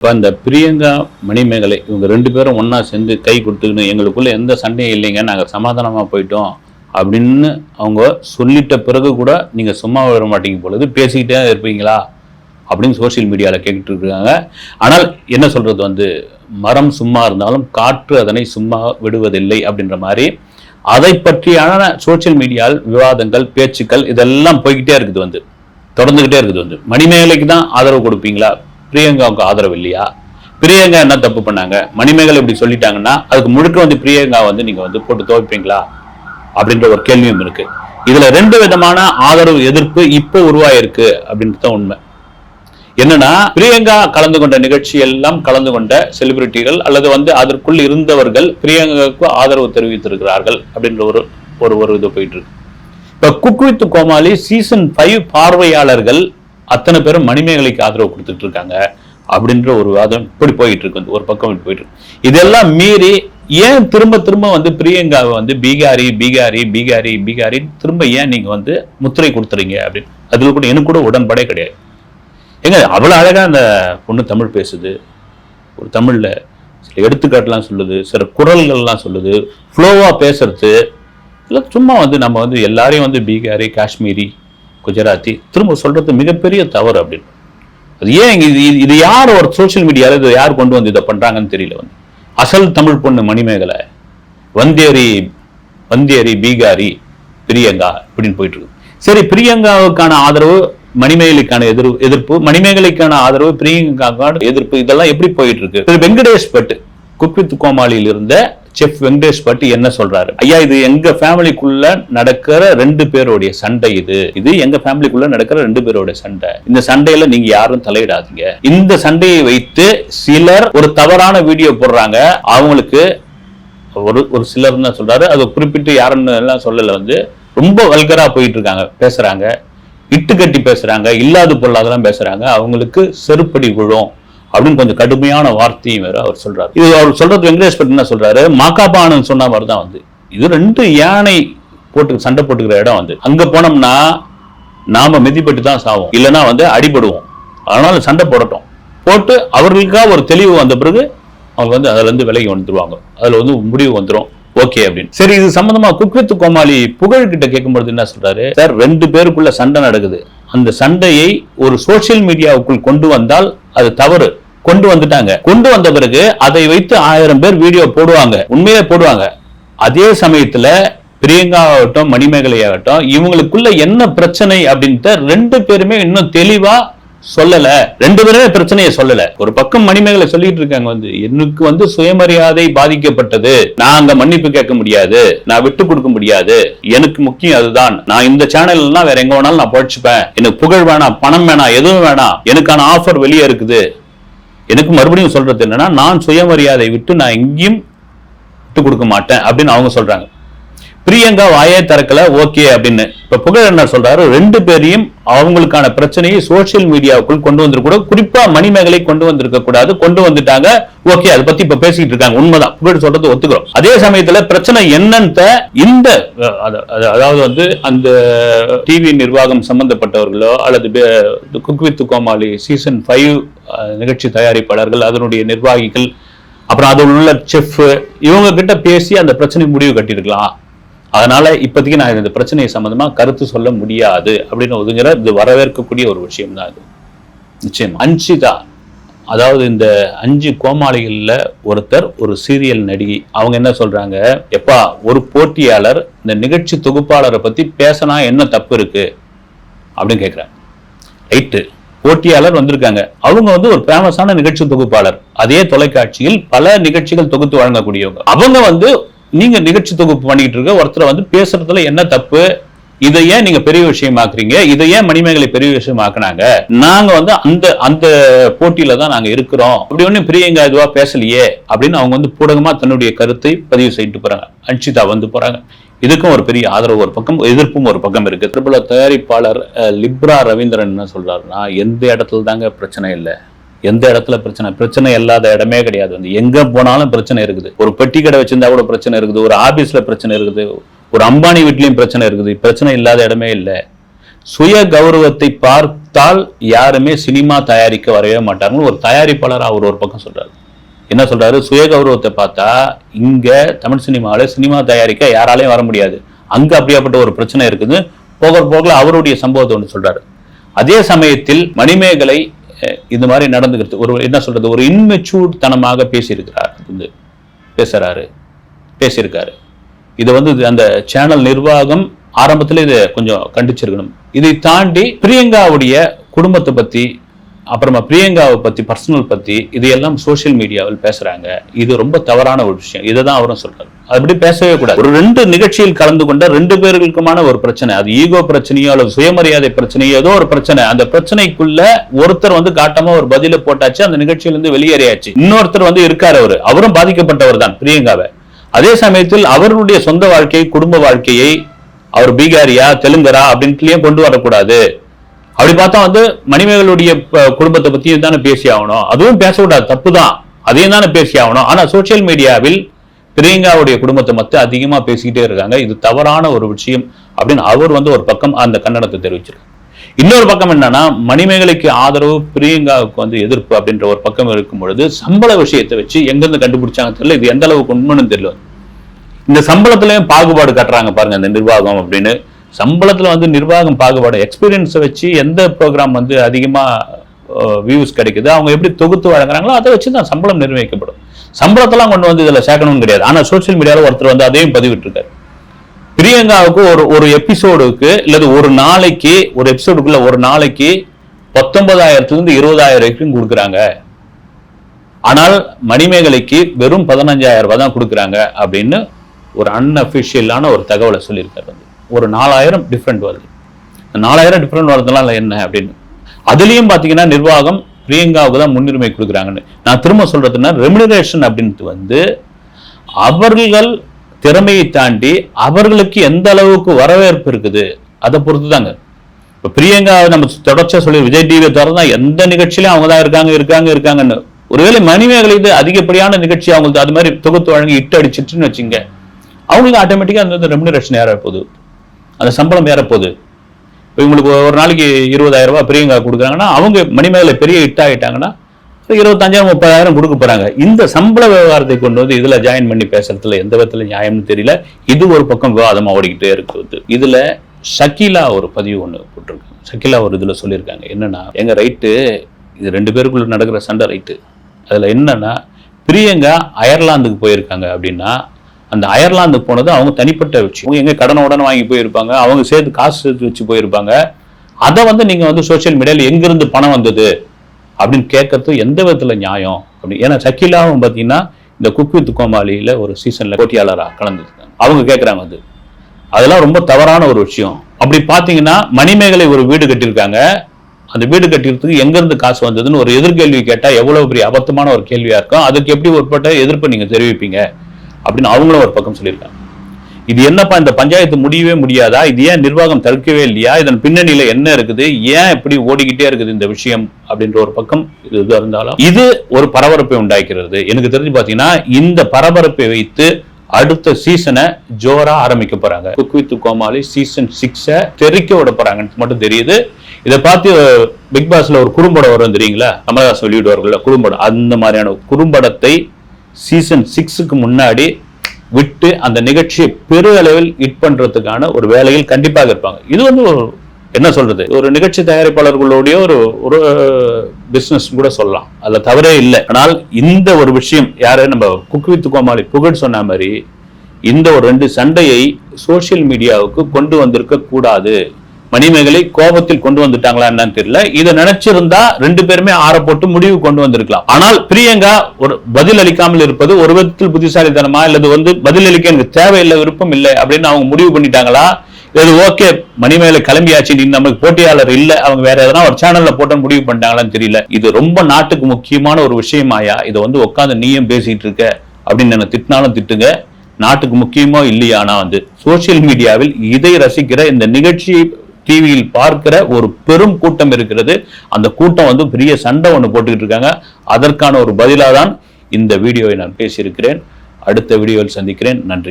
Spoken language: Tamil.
இப்போ அந்த பிரியங்கா மணிமேகலை இவங்க ரெண்டு பேரும் ஒன்றா சேர்ந்து கை கொடுத்துக்கின்னு எங்களுக்குள்ளே எந்த சண்டையும் இல்லைங்க நாங்கள் சமாதானமாக போயிட்டோம் அப்படின்னு அவங்க சொல்லிட்ட பிறகு கூட நீங்கள் சும்மா வர மாட்டீங்க பொழுது பேசிக்கிட்டே இருப்பீங்களா அப்படின்னு சோஷியல் மீடியாவில் கேட்டுட்டு இருக்காங்க. ஆனால் என்ன சொல்கிறது வந்து மரம் சும்மா இருந்தாலும் காற்று அதனை சும்மா விடுவதில்லை அப்படின்ற மாதிரி அதை பற்றியான சோஷியல் மீடியாவில் விவாதங்கள் பேச்சுக்கள் இதெல்லாம் போய்கிட்டே இருக்குது வந்து தொடர்ந்துக்கிட்டே இருக்குது வந்து. மணிமேகலைக்கு தான் ஆதரவு கொடுப்பீங்களா? பிரியங்காவுக்கு ஆதரவு இல்லையா? பிரியங்கா என்ன தப்பு பண்ணாங்க? மணிமேகலை இப்படி சொல்லிட்டாங்கன்னா அதுக்கு முழுக்க வந்து பிரியங்கா வந்து நீங்க வந்து போட்டு துவைப்பீங்களா? அப்படின்ற ஒரு கேள்வியும் இருக்கு. இதுல ரெண்டு விதமான ஆதரவு எதிர்ப்பு இப்போ உருவாயிருக்கு அப்படின்றது உண்மை. என்னன்னா பிரியங்கா கலந்து கொண்ட நிகழ்ச்சி எல்லாம் கலந்து கொண்ட செலிபிரிட்டிகள் அல்லது வந்து அதற்குள் இருந்தவர்கள் பிரியங்காவுக்கு ஆதரவு தெரிவித்திருக்கிறார்கள் அப்படின்ற ஒரு ஒரு ஒரு இது போயிட்டு இருக்கு. இப்ப cook with Comali season five பார்வையாளர்கள் அத்தனை பேரும் மணிமேகலைக்கு ஆதரவு கொடுத்துட்டு இருக்காங்க அப்படின்ற ஒரு வாதம் இப்படி போயிட்டு இருக்கு. வந்து ஒரு பக்கம் இப்படி போயிட்டு இருக்கு. இதெல்லாம் மீறி ஏன் திரும்ப திரும்ப வந்து பிரியங்காவை வந்து பீகாரி பீகாரி பீகாரி பீகாரி திரும்ப ஏன் நீங்க வந்து முத்திரை கொடுத்துறீங்க அப்படின்னு? அதுல கூட எனக்கு கூட உடன்பாடே கிடையாது. ஏங்க அவ்வளோ அழகா அந்த பொண்ணு தமிழ் பேசுது. ஒரு தமிழ்ல சில எடுத்துக்காட்டுலாம் சொல்லுது சில குரல்கள்லாம் சொல்லுது ஃப்ளோவாக பேசுறது. இல்லை சும்மா வந்து நம்ம வந்து எல்லாரையும் வந்து பீகாரி காஷ்மீரி குஜராத்தி திரும்ப சொல்றது மிகப்பெரிய தவறு அப்படின்னு. அது ஏன் இது இது யார் ஒரு சோஷியல் மீடியாவில் இதை யார் கொண்டு வந்து இதை பண்றாங்கன்னு தெரியல வந்து. அசல் தமிழ் பொண்ணு மணிமேகலை வந்தேரி வந்தேரி பீகாரி பிரியங்கா இப்படின்னு போயிட்டு இருக்கு சரி பிரியங்காவுக்கான ஆதரவு மணிமேகலைக்கான எதிர் எதிர்ப்பு மணிமேகலைக்கான ஆதரவு பிரியங்காவுக்கான எதிர்ப்பு இதெல்லாம் எப்படி போயிட்டு இருக்கு திரு வெங்கடேஷ் பட் குப்பித்து கோமாளியில் இருந்த செஃப் வெங்கடேஷ் பட்டி என்ன சொல்றாரு? ஐயா இது எங்க ஃபேமிலிக்குள்ள நடக்கிற ரெண்டு பேருடைய சண்டை இது. இது எங்க ஃபேமிலிக்குள்ள நடக்கிற ரெண்டு பேருடைய சண்டை. இந்த சண்டையில நீங்க யாரும் தலையிடாதீங்க. இந்த சண்டையை வைத்து சிலர் ஒரு தவறான வீடியோ போடுறாங்க. அவங்களுக்கு ஒரு ஒரு சிலர் தான் சொல்றாரு? அது குறிப்பிட்டு யாருன்னு எல்லாம் சொல்லல வந்து ரொம்ப வல்கரா போயிட்டு இருக்காங்க பேசுறாங்க. இட்டு கட்டி பேசுறாங்க இல்லாத பொருளாதெல்லாம் பேசுறாங்க. அவங்களுக்கு செருப்படி விழும். அப்படின்னு கொஞ்சம் கடுமையான வார்த்தையும் வேற அவர் சொல்றாரு. இது அவர் சொல்றது வெங்கடேஷ் பட் என்ன சொல்றாரு? மாக்காபானு சொன்ன மாதிரி தான் வந்து. இது ரெண்டு யானை போட்டு சண்டை போட்டுக்கிற இடம் வந்து. அங்க போனோம்னா நாம மிதிப்பட்டு தான் சாவோம். இல்லைன்னா வந்து அடிபடுவோம். அதனால சண்டை போடட்டும். போட்டு அவர்களுக்காக ஒரு தெளிவு வந்த பிறகு அவங்க வந்து அதுல இருந்து விலகி வந்துருவாங்க. அதுல வந்து முடிவு வந்துடும் ஓகே அப்படின்னு. சரி இது சம்பந்தமா குக்வித் கோமாளி புகழ் கிட்ட கேட்கும்போது என்ன சொல்றாரு? சார் ரெண்டு பேருக்குள்ள சண்டை நடக்குது. அந்த சண்டையை ஒரு சோஷியல் மீடியாவுக்குள் கொண்டு வந்தால் அது தவறு. கொண்டு வந்துட்டாங்க. கொண்டு வந்த பிறகு அதை வைத்து ஆயிரம் பேர் வீடியோ போடுவாங்க. உண்மையே போடுவாங்க. அதே சமயத்துல பிரியங்கா ஆகட்டும் மணிமேகலை ஆகட்டும் இவங்களுக்குள்ள என்ன பிரச்சனை அப்படின்ட்டு ரெண்டு பேருமே இன்னும் தெளிவா சொல்லல. ரெண்டு பேருமே பிரச்சனையை சொல்லல. ஒரு பக்கம் மணிமேகலை சொல்லிட்டு இருக்காங்க வந்து எனக்கு வந்து சுயமரியாதை பாதிக்கப்பட்டது. நான் அங்க மன்னிப்பு கேட்க முடியாது. நான் விட்டு கொடுக்க முடியாது. எனக்கு முக்கியம் அதுதான். நான் இந்த சேனல்லாம் வேற எங்க வேணாலும் நான் பழிச்சுப்பேன். எனக்கு புகழ் வேணாம் பணம் வேணாம் எதுவும் வேணாம். எனக்கான ஆஃபர் வெளியே இருக்குது. எனக்கு மறுபடியும் சொல்றது என்னன்னா நான் சுயமரியாதை விட்டு நான் எங்கேயும் விட்டு கொடுக்க மாட்டேன் அப்படின்னு அவங்க சொல்றாங்க. பிரியங்கா வாயே திறக்கல ஓகே அப்படின்னு. இப்ப புகழ் என்ன சொல்றாரு ரெண்டு பேரையும் அவங்களுக்கான பிரச்சனையை சோசியல் மீடியாவுக்குள் கொண்டு வந்திருக்கூடாது குறிப்பா மணிமேகலை கொண்டு வந்திருக்க கூடாது கொண்டு வந்துட்டாங்க ஓகே அதை பத்தி இப்ப பேசிட்டு இருக்காங்க உண்மைதான். புகழ் சொல்றது ஒத்துக்கிறோம். அதே சமயத்துல பிரச்சனை என்னன்னு இந்த அதாவது வந்து அந்த டிவி நிர்வாகம் சம்பந்தப்பட்டவர்களோ அல்லது cook with Comali season five நிகழ்ச்சி தயாரிப்பாளர்கள் அதனுடைய நிர்வாகிகள் அப்புறம் அதில் உள்ள செஃப் இவங்க கிட்ட பேசி அந்த பிரச்சனை முடிவு கட்டியிருக்கலாம். அதனால இப்போதைக்கு நான் இந்த பிரச்சனை சம்மந்தமாக கருத்து சொல்ல முடியாது அப்படின்னு ஒதுங்கிற இது வரவேற்கக்கூடிய ஒரு விஷயம் தான் இது நிச்சயம். அன்ஷிதா அதாவது இந்த அஞ்சு கோமாளிகளில் ஒருத்தர் ஒரு சீரியல் நடிகை. அவங்க என்ன சொல்றாங்க? எப்பா ஒரு போட்டியாளர் இந்த நிகழ்ச்சி தொகுப்பாளரை பற்றி பேசினா என்ன தப்பு இருக்கு? அப்படின்னு கேட்குறாங்க ரைட்டு போட்டியாளர் வந்திருக்காங்க. அவங்க வந்து ஒரு ஃபேமஸான நிகழ்ச்சி தொகுப்பாளர். அதே தொலைக்காட்சியில் பல நிகழ்ச்சிகள் தொகுத்து வழங்கக்கூடியவங்க. அவங்க வந்து நீங்க நிகழ்ச்சி தொகுப்பு பண்ணிட்டு இருக்க ஒருத்தர் வந்து பேசுறதுல என்ன தப்பு? இதை ஏன் நீங்க பெரிய விஷயமாக்குறீங்க? இதை ஏன் மணிமேகலை பெரிய விஷயமாக்குனாங்க? நாங்க வந்து அந்த அந்த போட்டியில தான் நாங்க இருக்கிறோம். அப்படி ஒன்றும் பிரியங்கா இதுவா பேசலையே அப்படின்னு அவங்க வந்து பூடகமா தன்னுடைய கருத்தை பதிவு செய்துட்டு போறாங்க. அன்ஷிதா வந்து போறாங்க. இதுக்கும் ஒரு பெரிய ஆதரவு ஒரு பக்கம் எதிர்ப்பும் ஒரு பக்கம் இருக்கு. பிரபல தயாரிப்பாளர் லிப்ரா ரவீந்திரன் என்ன சொல்றாருன்னா எந்த இடத்துல தாங்க பிரச்சனை இல்லை? எந்த இடத்துல பிரச்சனை? பிரச்சனை இல்லாத இடமே கிடையாது. வந்து எங்க போனாலும் பிரச்சனை இருக்குது. ஒரு பெட்டி கடை வச்சிருந்தா கூட பிரச்சனை இருக்குது. ஒரு ஆபீஸ்ல பிரச்சனை இருக்குது. ஒரு அம்பானி வீட்லயும் பிரச்சனை இருக்குது. பிரச்சனை இல்லாத இடமே இல்லை. சுய கௌரவத்தை பார்த்தால் யாருமே சினிமா தயாரிக்க வரவே மாட்டாங்கன்னு ஒரு தயாரிப்பாளர் அவர் ஒரு பக்கம் சொல்றாரு. என்ன சொல்றாரு? சுய கௌரவத்தை பார்த்தா இங்க தமிழ் சினிமாவில் சினிமா தயாரிக்க யாராலையும் வர முடியாது. அங்க அப்படியாப்பட்ட ஒரு பிரச்சனை இருக்குது. போக போகல அவருடைய சம்பவத்தை ஒன்று சொல்றாரு. அதே சமயத்தில் மணிமேகலை இந்த மாதிரி நடந்துக்கிறது ஒரு என்ன சொல்றது? ஒரு இன்மெச்சூர் தனமாக பேசியிருக்கிறார் வந்து. பேசுறாரு. பேசியிருக்காரு. இதை வந்து அந்த சேனல் நிர்வாகம் ஆரம்பத்தில் இதை கொஞ்சம் கண்டிச்சிருக்கணும். இதை தாண்டி பிரியங்காவுடைய குடும்பத்தை பத்தி அப்புறமா பிரியங்காவை பத்தி பர்சனல் பத்தி இதையெல்லாம் சோசியல் மீடியாவில் பேசுறாங்க. இது ரொம்ப தவறான ஒரு விஷயம். இதை தான் அவரும் சொல்றாரு. அப்படி பேசவே கூடாது. ஒரு ரெண்டு நிகழ்ச்சியில் கலந்து கொண்ட ரெண்டு பேர்களுக்குமான ஒரு பிரச்சனை. அது ஈகோ பிரச்சனையோ அல்லது சுயமரியாதை பிரச்சனையோ ஏதோ ஒரு பிரச்சனை. அந்த பிரச்சனைக்குள்ள ஒருத்தர் வந்து காட்டமா ஒரு பதில போட்டாச்சு அந்த நிகழ்ச்சியிலிருந்து வெளியேறியாச்சு. இன்னொருத்தர் வந்து இருக்காரு அவரு. அவரும் பாதிக்கப்பட்டவர் தான் பிரியங்காவை. அதே சமயத்தில் அவருடைய சொந்த வாழ்க்கை குடும்ப வாழ்க்கையை அவர் பீகாரியா தெலுங்கரா அப்படின்ட்டுலயும் கொண்டு வரக்கூடாது. அப்படி பார்த்தா வந்து மணிமேகலுடைய குடும்பத்தை பத்தியும் தானே பேசி ஆகணும் அதுவும் பேசக்கூடாது தப்பு தான் அதையும் தானே பேசி ஆகணும் ஆனா சோஷியல் மீடியாவில் பிரியங்காவுடைய குடும்பத்தை மட்டும் அதிகமாக பேசிக்கிட்டே இருக்காங்க. இது தவறான ஒரு விஷயம் அப்படின்னு அவர் வந்து ஒரு பக்கம் அந்த கன்னடத்தை தெரிவிச்சிருக்காரு. இன்னொரு பக்கம் என்னன்னா மணிமேகலைக்கு ஆதரவு பிரியங்காவுக்கு வந்து எதிர்ப்பு அப்படின்ற ஒரு பக்கம் இருக்கும் பொழுது சம்பள விஷயத்தை வச்சு எங்கிருந்து கண்டுபிடிச்சாங்க தெரியல இது எந்த அளவுக்கு உண்மைன்னு தெரியல. இந்த சம்பளத்திலையும் பாகுபாடு கட்டுறாங்க பாருங்க இந்த நிர்வாகம் அப்படின்னு. சம்பளத்துல வந்து நிர்வாகம் பாகுபாடு எக்ஸ்பீரியன்ஸை வச்சு எந்த ப்ரோக்ராம் வந்து அதிகமா வியூஸ் கிடைக்குது அவங்க எப்படி தொகுத்து வழங்குறாங்களோ அதை வச்சு தான் சம்பளம் நிர்ணயிக்கப்படும். சம்பளத்தெல்லாம் கொண்டு வந்து இதுல சேர்க்கணும்னு கிடையாது. ஆனா சோசியல் மீடியாவில் ஒருத்தர் வந்து அதையும் பதிவிட்டிருக்காரு. பிரியங்காவுக்கு ஒரு ஒரு எபிசோடுக்கு இல்லது ஒரு நாளைக்கு ஒரு எபிசோடுக்குள்ள ஒரு நாளைக்கு பத்தொன்பதாயிரத்துலேருந்து இருபதாயிரம் வரைக்கும் கொடுக்குறாங்க. ஆனால் மணிமேகலைக்கு வெறும் பதினஞ்சாயிரம் ரூபாய் தான் கொடுக்குறாங்க அப்படின்னு ஒரு அன்அஃபிஷியலான ஒரு தகவலை சொல்லியிருக்காரு வந்து. ஒரு நாலாயிரம் டிஃப்ரெண்ட் வருது. நாலாயிரம் டிஃப்ரெண்ட் வரதுனால என்ன அப்படின்னு. அதுலயும் பாத்தீங்கன்னா நிர்வாகம் பிரியங்காவுக்கு தான் முன்னுரிமை கொடுக்குறாங்கன்னு. நான் திரும்ப சொல்றதுன்னா ரெமினரேஷன் அப்படின்ட்டு வந்து அவர்கள் திறமையை தாண்டி அவர்களுக்கு எந்த அளவுக்கு வரவேற்பு இருக்குது அதை பொறுத்து தாங்க இப்போ பிரியங்கா நம்ம தொடர்ச்சியா சொல்லி விஜய் டிவியை திறந்தா எந்த நிகழ்ச்சியிலும் அவங்க தான் இருக்காங்க இருக்காங்க இருக்காங்கன்னு. ஒருவேளை மணிமேகலை இது அதிகப்படியான நிகழ்ச்சி அவங்களுக்கு அது மாதிரி தொகுத்து வழங்கி இட்டு அடிச்சிட்டுன்னு வச்சுங்க அவங்களுக்கு ஆட்டோமேட்டிக்காக அந்த ரெமினரேஷன் ஏற போகுது அந்த சம்பளம் ஏற போகுது இவங்களுக்கு ஒரு நாளைக்கு இருபதாயிரம் ரூபாய் பிரியங்கா கொடுக்குறாங்கன்னா அவங்க மணிமேகலை பெரிய ஹிட் ஆகிட்டாங்கன்னா இருபத்தஞ்சாயிரம் முப்பதாயிரம் கொடுக்க போறாங்க. இந்த சம்பள விவகாரத்தை கொண்டு வந்து இதுல ஜாயின் பண்ணி பேசுறதுல எந்த விதத்துல நியாயம்னு தெரியல. இது ஒரு பக்கம் விவாதமா ஓடிக்கிட்டே இருக்குது. இதுல ஷக்கீலா ஒரு பதிவு ஒன்று போட்டிருக்கு. ஷக்கீலா ஒரு இதுல சொல்லியிருக்காங்க. என்னன்னா எங்க ரைட்டு இது ரெண்டு பேருக்குள்ள நடக்கிற சண்டை ரைட்டு அதுல என்னன்னா பிரியங்கா அயர்லாந்துக்கு போயிருக்காங்க அப்படின்னா அந்த அயர்லாந்து போனது அவங்க தனிப்பட்ட விஷயம் அவங்க எங்க கடனை உடனே வாங்கி போயிருப்பாங்க அவங்க சேர்த்து காசு சேர்த்து வச்சு போயிருப்பாங்க. அதை வந்து நீங்கள் வந்து சோஷியல் மீடியாவில் எங்கேருந்து பணம் வந்தது அப்படின்னு கேட்கறது எந்த விதத்தில் நியாயம்? அப்படின்னு ஏன்னா சக்கிலாவும் பார்த்தீங்கன்னா இந்த குக் வித் கோமாளியில் ஒரு சீசனில் போட்டியாளராக கலந்துருக்காங்க அவங்க கேட்குறாங்க அது. அதெல்லாம் ரொம்ப தவறான ஒரு விஷயம். அப்படி பார்த்தீங்கன்னா மணிமேகலை ஒரு வீடு கட்டியிருக்காங்க. அந்த வீடு கட்டிக்கிறதுக்கு எங்கேருந்து காசு வந்ததுன்னு ஒரு எதிர்கேள்வி கேட்டால் எவ்வளோ பெரிய அபத்தமான ஒரு கேள்வியாக இருக்கும். அதுக்கு எப்படி உட்பட்ட எதிர்ப்பு நீங்கள் தெரிவிப்பீங்க? அப்படின்னு அவங்களும் ஒரு பக்கம் சொல்லியிருக்காங்க. இது என்னப்பா இந்த பஞ்சாயத்து முடியவே முடியாதா? இது ஏன் நிர்வாகம் தடுக்கவே இல்லையா? இதன் பின்னணியில என்ன இருக்குது? ஏன் இப்படி ஓடிக்கிட்டே இருக்குது இந்த விஷயம்? அப்படின்ற ஒரு பக்கம் இது இருந்தாலும் இது ஒரு பரபரப்பை உண்டாக்கிறது. எனக்கு தெரிஞ்சு பாத்தீங்கன்னா இந்த பரபரப்பை வைத்து அடுத்த சீசனை ஜோரா ஆரம்பிக்க போறாங்க. Cook with Comali season six தெறிக்க விட போறாங்கன்னு மட்டும் தெரியுது. இதை பார்த்து பிக் பாஸ்ல ஒரு குறும்படம் வரும் தெரியுங்களா? கமலஹாசன் வெளியிடுவார்கள் குறும்படம். அந்த மாதிரியான குறும்படத்தை சீசன் சிக்ஸுக்கு முன்னாடி விட்டு அந்த நிகழ்ச்சியை பெரு அளவில் ஹிட் பண்றதுக்கான ஒரு வேலையில் கண்டிப்பாக இருப்பாங்க. இது வந்து ஒரு என்ன சொல்றது? ஒரு நிகழ்ச்சி தயாரிப்பாளர்களுடைய ஒரு ஒரு பிஸ்னஸ் கூட சொல்லலாம். அதுல தவறே இல்லை. ஆனால் இந்த ஒரு விஷயம் யாரு? நம்ம குக் வித் கோமாளி புகழ் சொன்ன மாதிரி இந்த ஒரு ரெண்டு சண்டையை சோஷியல் மீடியாவுக்கு கொண்டு வந்திருக்க கூடாது மணிமேகலை கோபத்தில் கொண்டு வந்துட்டாங்களா என்னன்னு தெரியல. இதை நினைச்சிருந்தா ரெண்டு பேருமே ஆற போட்டு முடிவு கொண்டு வந்திருக்கலாம். ஆனால் பிரியங்கா ஒரு பதில் அளிக்காமல் இருப்பது ஒரு விதத்தில் புத்திசாலித்தனமா இல்லது வந்து பதில் அளிக்க எனக்கு தேவையில்லை விருப்பம் இல்லை அப்படின்னு அவங்க முடிவு பண்ணிட்டாங்களா? இது ஓகே மணிமேல கிளம்பியாச்சு நீ நமக்கு போட்டியாளர் இல்ல அவங்க வேற எதனா ஒரு சேனல்ல போட்டு முடிவு பண்ணிட்டாங்களான்னு தெரியல. இது ரொம்ப நாட்டுக்கு முக்கியமான ஒரு விஷயமாயா? இதை வந்து உட்காந்து நீயும் பேசிட்டு இருக்க? அப்படின்னு என்ன திட்டினாலும் திட்டுங்க. நாட்டுக்கு முக்கியமோ இல்லையானா வந்து சோசியல் மீடியாவில் இதை ரசிக்கிற இந்த நிகழ்ச்சி டிவியில் பார்க்கிற ஒரு பெரும் கூட்டம் இருக்கிறது. அந்த கூட்டம் வந்து பெரிய சண்டை ஒன்று போட்டுக்கிட்டு இருக்காங்க. அதற்கான ஒரு பதிலாக தான் இந்த வீடியோவை நான் பேசியிருக்கிறேன். அடுத்த வீடியோவில் சந்திக்கிறேன். நன்றி.